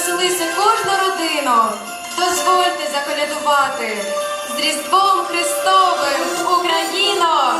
Повеселися кожна родина, дозвольте заколядувати з Різдвом Христовим Україно!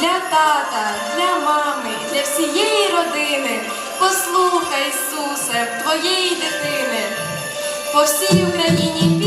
для тата, для мами, для всієї родини. Послухай, Ісусе, твоєї дитини по всій Україні.